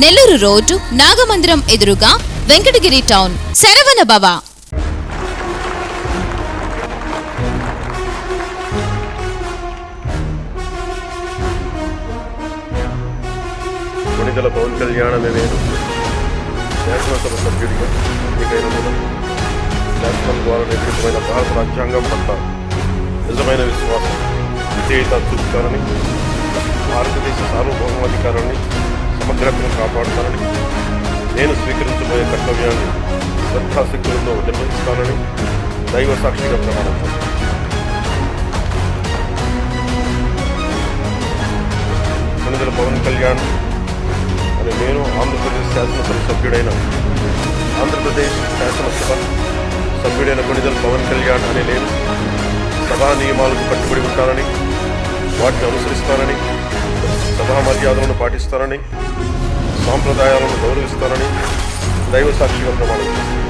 Nellore road Nagamandiram ఎదురుగా Venkatagiri town. Saravana భవ. కొణిదల పవన్ కళ్యాణ్ అనే నేను శాసనసభ సభ్యుడిగా ఎన్నికైన శాసనం ద్వారా నిర్మితమైన భారత రాజ్యాంగం పట్ల నిజమైన విశ్వాసం విజేత చూపుతారని భారతదేశ సార్వభౌమాధికారాన్ని భద్రతను కాపాడుతానని నేను స్వీకరించబోయే కర్తవ్యాన్ని శ్రద్ధాశక్తులతో నిర్వహిస్తానని దైవ సాక్షిగా ప్రమాణం చేస్తాను. పవన్ కళ్యాణ్ అని నేను ఆంధ్రప్రదేశ్ శాసనసభ సభ్యుడైన ఆంధ్రప్రదేశ్ శాసనసభ సభ్యుడైన గుణిదల పవన్ కళ్యాణ్ అనే నేను సభా నియమాలకు కట్టుబడి ఉంటానని వాటిని అనుసరిస్తానని సభా మర్యాదలను పాటిస్తానని సాంప్రదాయాలను గౌరవిస్తానని దైవ సాక్షిగా ప్రమాణం చేస్తాను.